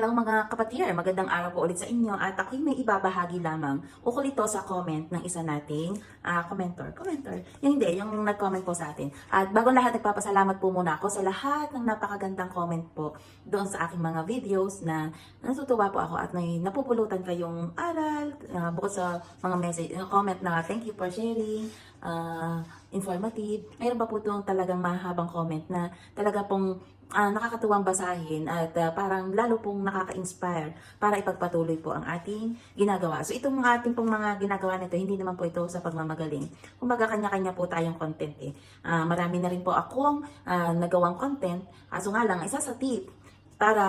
Hello mga kapatir, magandang araw po ulit sa inyo at ako'y may ibabahagi lamang ukol ito sa comment ng isa nating ah, commenter. Commenter? Yung hindi, yung nag-comment po sa atin. At bago lahat, nagpapasalamat po muna ako sa lahat ng napakagandang comment po doon sa aking mga videos na natutuwa po ako at may napupulutan kayong aral ah, bukod sa mga message, yung comment na thank you for sharing, ah, informative. Mayroon pa po itong talagang mahabang comment na talaga pong ah, nakakatuwang basahin at ah, parang lalo pong nakaka-inspire para ipagpatuloy po ang ating ginagawa. So itong mga ating pong mga ginagawa nito, hindi naman po ito sa pagmamagaling. Kumbaga kanya-kanya po tayong content eh. Ah, marami na rin po akong ah, nagawang content. Kaso nga lang, isa sa tip para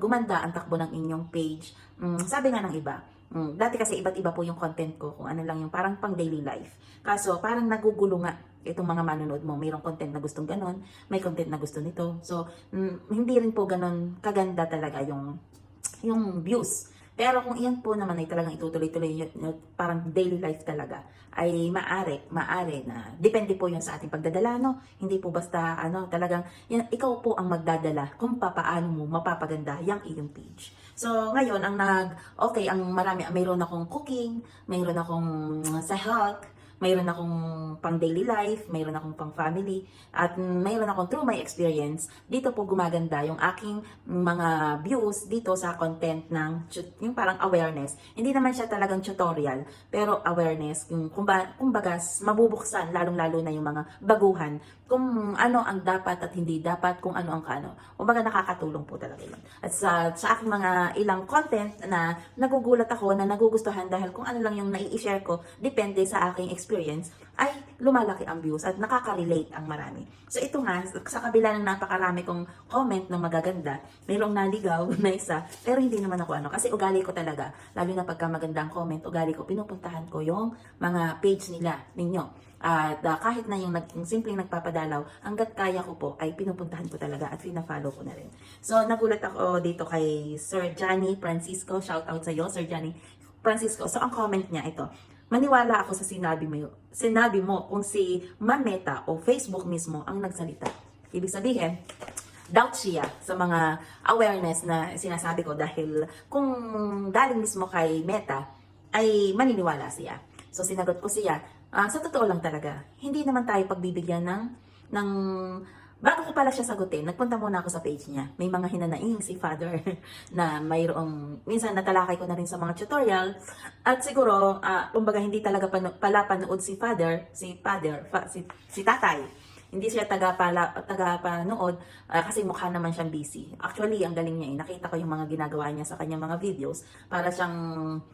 gumanda ang takbo ng inyong page. Mm, sabi nga ng iba, mm, dati kasi iba't iba po yung content ko kung ano lang yung parang pang daily life. Kaso parang nagugulo nga itong mga manonood mo. Mayroong content na gustong ganon, may content na gusto nito. So, mm, hindi rin po ganon kaganda talaga yung yung views. Pero kung iyan po naman ay talagang itutuloy-tuloy parang daily life talaga, ay maari, maari na, depende po yun sa ating pagdadala, no? Hindi po basta, ano, talagang, yan, ikaw po ang magdadala kung papaano mo mapapaganda yung iyong page. So, ngayon, ang nag, okay, ang marami, mayroon akong cooking, mayroon akong mm, sa health, mayroon akong pang daily life, mayroon akong pang family, at mayroon akong through my experience, dito po gumaganda yung aking mga views dito sa content ng yung parang awareness. Hindi naman siya talagang tutorial, pero awareness, yung kumba, kumbaga mabubuksan lalong-lalo na yung mga baguhan kung ano ang dapat at hindi dapat, kung ano ang kaano. Kumbaga nakakatulong po talaga yun. At sa, sa aking mga ilang content na nagugulat ako, na nagugustuhan dahil kung ano lang yung nai-share ko, depende sa aking experience, ay lumalaki ang views at nakaka-relate ang marami. So ito nga, sa kabila ng napakarami kong comment na magaganda, mayroong naligaw na isa, pero hindi naman ako ano, kasi ugali ko talaga, lalo na pagka magandang comment, ugali ko, pinupuntahan ko yung mga page nila, ninyo. At ah, kahit na yung, yung simpleng nagpapadalaw, hanggat kaya ko po, ay pinupuntahan ko talaga at pina-follow ko na rin. So, nagulat ako dito kay Sir Johnny Francisco. Shout out sa iyo, Sir Johnny Francisco. So, ang comment niya ito, maniwala ako sa sinabi mo, sinabi mo kung si Mameta o Facebook mismo ang nagsalita. Ibig sabihin, doubt siya sa mga awareness na sinasabi ko dahil kung galing mismo kay Meta, ay maniniwala siya. So sinagot ko siya, ah, sa totoo lang talaga, hindi naman tayo pagbibigyan ng, ng Bago ko pala siya sagutin, nagpunta muna ako sa page niya. May mga hinanaing si Father na mayroong, minsan natalakay ko na rin sa mga tutorial. At siguro, ah, kumbaga hindi talaga pala panood si Father, si Father, fa, si, si Tatay. Hindi siya taga pala taga panood ah, kasi mukha naman siyang busy. Actually, ang galing niya eh. Nakita ko yung mga ginagawa niya sa kanyang mga videos para siyang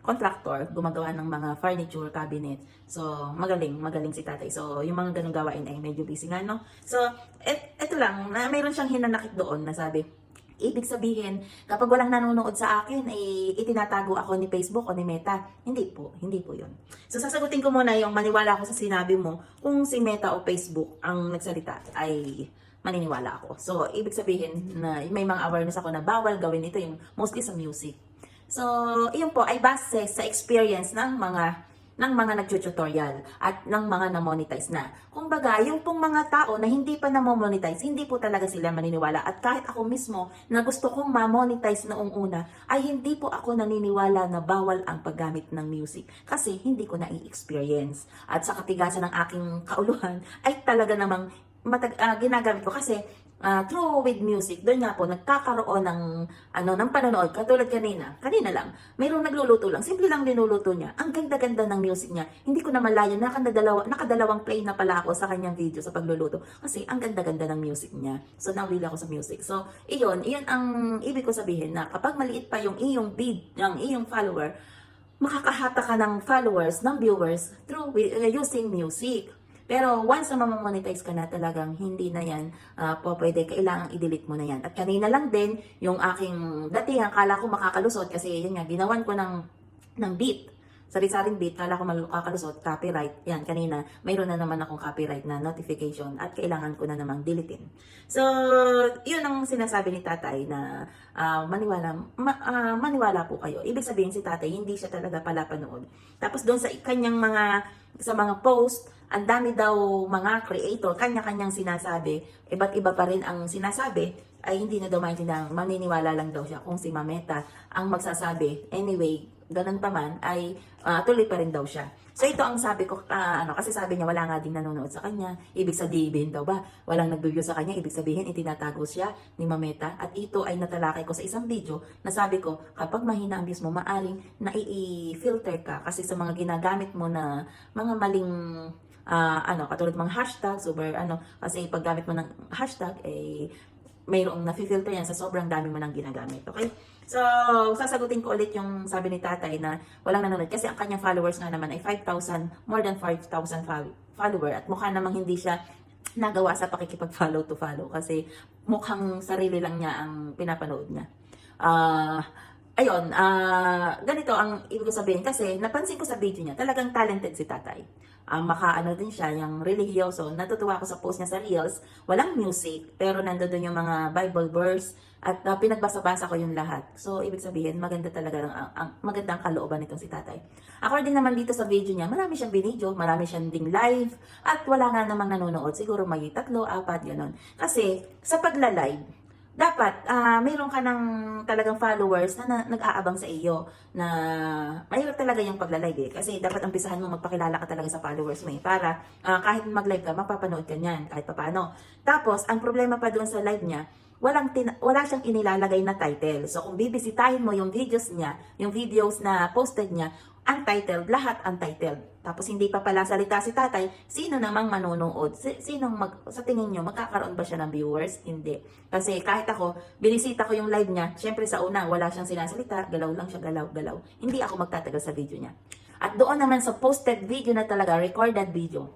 contractor, gumagawa ng mga furniture cabinet. So, magaling, magaling si tatay. So, yung mga ganung gawain ay medyo busy nga, no? So, et, eto lang, na mayroon siyang hinanakit doon na sabi, Ibig sabihin, kapag walang nanonood sa akin, ay itinatago ako ni Facebook o ni Meta. Hindi po, hindi po yun. So sasagutin ko muna yung maniwala ako sa sinabi mo kung si Meta o Facebook ang nagsalita ay maniniwala ako. So, ibig sabihin na may mga awareness ako na bawal gawin ito yung mostly sa music. So, iyon po ay base sa experience ng mga ng mga nagtututorial at ng mga na-monetize na. Kumbaga, yung pong mga tao na hindi pa na-monetize, hindi po talaga sila maniniwala. At kahit ako mismo na gusto kong ma-monetize noong una, ay hindi po ako naniniwala na bawal ang paggamit ng music. Kasi hindi ko na-experience. At sa katigasan ng aking kauluhan, ay talaga namang matag, ah, ginagamit ko kasi ah, through with music, doon nga po nagkakaroon ng ano ng panonood katulad kanina. Kanina lang, mayroong nagluluto lang, simple lang linuluto niya. Ang ganda-ganda ng music niya. Hindi ko na malayo nakadalawa, nakadalawang play na pala ako sa kanyang video sa pagluluto kasi ang ganda-ganda ng music niya. So nawili ako sa music. So, iyon, iyon ang ibig ko sabihin na kapag maliit pa yung iyong bid, yung iyong follower, makakahata ka ng followers, ng viewers through uh, using music. Pero once na mamamonetize ka na talagang hindi na yan ah, po pwede, kailangan i-delete mo na yan. At kanina lang din, yung aking dating akala ko makakalusot kasi yun nga, ginawan ko ng, ng beat. Sari-saring beat, kala ko makakalusot, copyright. Yan, kanina, mayroon na naman akong copyright na notification at kailangan ko na namang deletein. So, yun ang sinasabi ni tatay na ah, maniwala, ma- ah, maniwala po kayo. Ibig sabihin si tatay, hindi siya talaga pala panood. Tapos doon sa kanyang mga, sa mga post, ang dami daw mga creator, kanya-kanyang sinasabi, iba't iba pa rin ang sinasabi, ay hindi na daw maintindihan, maniniwala lang daw siya kung si Mameta ang magsasabi. Anyway, ganun pa man, ay ah, tuloy pa rin daw siya. So ito ang sabi ko, ah, ano, kasi sabi niya wala nga din nanonood sa kanya. Ibig sabihin daw ba, walang nag-review sa kanya, ibig sabihin itinatago siya ni Mameta. At ito ay natalakay ko sa isang video na sabi ko, kapag mahina ang views mo, maaring nai-filter ka kasi sa mga ginagamit mo na mga maling ah, ano, katulad mga hashtags, over ano, kasi paggamit mo ng hashtag, eh, mayroong nafi-filter yan sa sobrang dami mo nang ginagamit. Okay? So, sasagutin ko ulit yung sabi ni tatay na walang nanonood kasi ang kanyang followers nga naman ay 5,000, more than 5,000 fol- follower at mukha namang hindi siya nagawa sa pakikipag-follow to follow kasi mukhang sarili lang niya ang pinapanood niya. Ah, ayun, ah, ganito ang ibig ko sabihin kasi napansin ko sa video niya, talagang talented si tatay. Ang makaano din siya, yung religyoso. Natutuwa ako sa post niya sa Reels. Walang music, pero nandoon yung mga Bible verse at ah, pinagbasa-basa ko yung lahat. So, ibig sabihin, maganda talaga ang, ang, ang maganda ang kalooban nitong si tatay. According naman dito sa video niya, marami siyang binidyo, marami siyang ding live, at wala nga namang nanonood. Siguro may tatlo, apat, gano'n. Kasi, sa pagla-live, dapat ah mayroon ka ng talagang followers na, na nag-aabang sa iyo na mahirap talaga yung pagla-live eh. Kasi dapat umpisahan mo magpakilala ka talaga sa followers mo eh. Para ah, kahit mag-live ka, mapapanood ka niyan kahit papaano. Tapos, ang problema pa doon sa live niya, walang tin- wala siyang inilalagay na title. So kung bibisitahin mo yung videos niya, yung videos na posted niya, untitled, lahat untitled. Tapos hindi pa pala salita si tatay, sino namang manonood? Si- Sinong mag, sa tingin nyo, magkakaroon ba siya ng viewers? Hindi. Kasi kahit ako, binisita ko yung live niya, syempre sa una, wala siyang sinasalita, galaw lang siya, galaw, galaw. Hindi ako magtatagal sa video niya. At doon naman sa posted video na talaga, recorded video.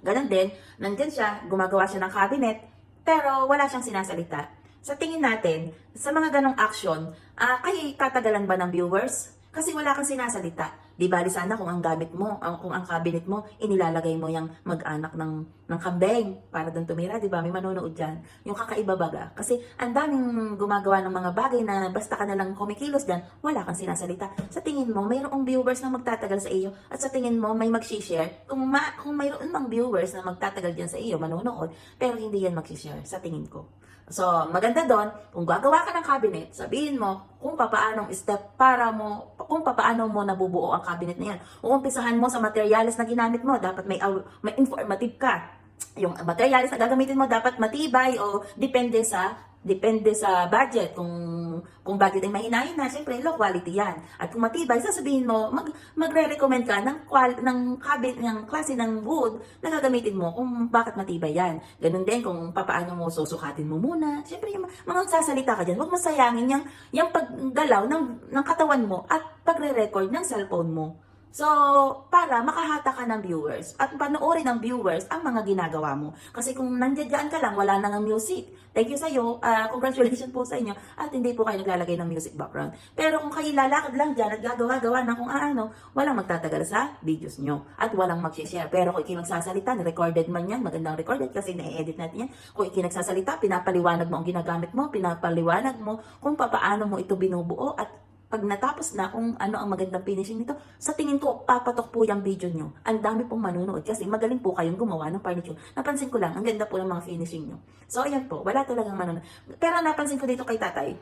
Ganon din, nandyan siya, gumagawa siya ng cabinet, pero wala siyang sinasalita. Sa tingin natin, sa mga ganong action, ah kay tatagalan ba ng viewers? Kasi wala kang sinasalita. Di bali sana kung ang gamit mo, ang, kung ang cabinet mo, inilalagay mo yung mag-anak ng, ng kambeng para doon tumira, di ba? May manonood dyan. Yung kakaiba baga. Kasi ang daming gumagawa ng mga bagay na basta ka na lang kumikilos dyan, wala kang sinasalita. Sa tingin mo, mayroong viewers na magtatagal sa iyo at sa tingin mo, may mag-share. Kung, ma, kung mayroon mang viewers na magtatagal dyan sa iyo, manonood, pero hindi yan mag-share sa tingin ko. So, maganda doon, kung gagawa ka ng cabinet, sabihin mo kung papaanong step para mo, kung papaano mo nabubuo ang cabinet na yan. Uumpisahan mo sa materials na ginamit mo, dapat may, may informative ka. Yung materials na gagamitin mo dapat matibay o depende sa depende sa budget. Kung kung budget ay mahinahin na, siyempre low quality yan. At kung matibay, sasabihin mo, mag, magre-recommend ka ng, qual, ng cabinet, ng klase ng wood na gagamitin mo kung bakit matibay yan. Ganun din kung papaano mo susukatin mo muna. Siyempre, yung mga sasalita ka dyan, huwag masayangin yung, yung paggalaw ng, ng katawan mo at pagre-record ng cellphone mo. So, para makahata ka ng viewers at panoorin ng viewers ang mga ginagawa mo. Kasi kung nandiyan ka lang, wala nang ang music. Thank you sa iyo. ah, congratulations po sa inyo. At hindi po kayo naglalagay ng music background. Pero kung kayo lalakad lang dyan at gagawa-gawa ng kung ano, walang magtatagal sa videos nyo. At walang mag-share. Pero kung ikay magsasalita, recorded man yan, magandang recorded kasi na-edit natin yan. Kung ikay nagsasalita, pinapaliwanag mo ang ginagamit mo, pinapaliwanag mo kung papaano mo ito binubuo at pag natapos na kung ano ang magandang finishing nito, sa tingin ko, papatok po yung video nyo. Ang dami pong manunood kasi magaling po kayong gumawa ng furniture. Napansin ko lang, ang ganda po ng mga finishing nyo. So, ayan po, wala talagang manunood. Pero napansin ko dito kay tatay,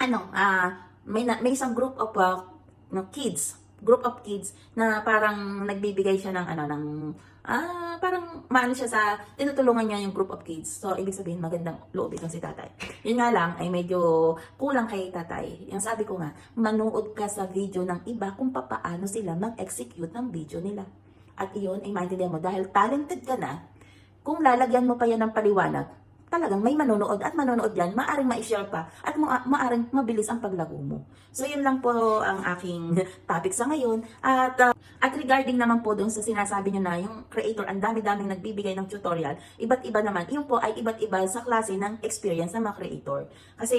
ano, ah, may, na, may isang group of uh, no, kids, group of kids na parang nagbibigay siya ng ano ng ah parang maano siya sa tinutulungan niya yung group of kids. So ibig sabihin magandang loob itong si tatay. Yun nga lang ay medyo kulang kay tatay. Yung sabi ko nga, manood ka sa video ng iba kung papaano sila mag-execute ng video nila. At iyon ay maintindihan mo dahil talented ka na, kung lalagyan mo pa yan ng paliwanag, talagang may manonood at manonood yan, maaring ma-share pa at ma- maaring mabilis ang paglago mo. So yun lang po ang aking topic sa ngayon. At uh, at regarding naman po doon sa sinasabi nyo na yung creator, ang dami-daming nagbibigay ng tutorial, iba't iba naman, yun po ay iba't iba sa klase ng experience ng mga creator. Kasi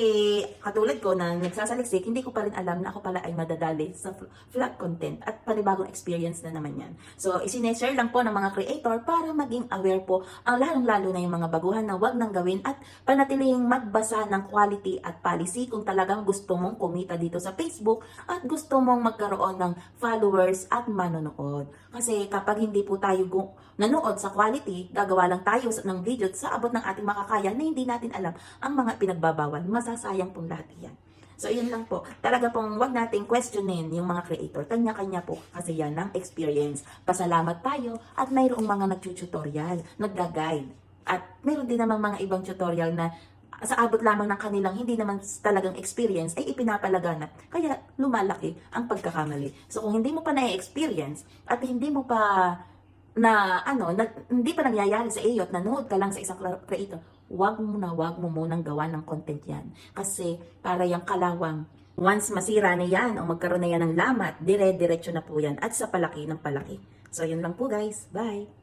katulad ko na nagsasaliksik, hindi ko pa rin alam na ako pala ay madadali sa vlog content at panibagong experience na naman yan. So isineshare lang po ng mga creator para maging aware po, ang lalong-lalo na yung mga baguhan na wag nang gawin at panatilihing magbasa ng quality at policy kung talagang gusto mong kumita dito sa Facebook at gusto mong magkaroon ng followers at manonood. Kasi kapag hindi po tayo nanood sa quality, gagawa lang tayo ng video sa abot ng ating makakaya na hindi natin alam ang mga pinagbabawal. Masasayang pong lahat yan. So, yun lang po. Talaga pong wag nating questionin yung mga creator. Kanya-kanya po kasi yan ng experience. Pasalamat tayo at mayroong mga nag-tutorial, nagga-guide. At mayroon din namang mga ibang tutorial na sa abot lamang ng kanilang hindi naman talagang experience ay ipinapalaganap. Kaya lumalaki ang pagkakamali. So kung hindi mo pa na-experience at hindi mo pa na ano, na, hindi pa nangyayari sa iyo at nanood ka lang sa isang cre- creator, wag mo na wag mo munang gawa ng content yan. Kasi para yung kalawang, once masira na yan o magkaroon na yan ng lamat, dire-diretso na po yan at sa palaki ng palaki. So yun lang po guys. Bye!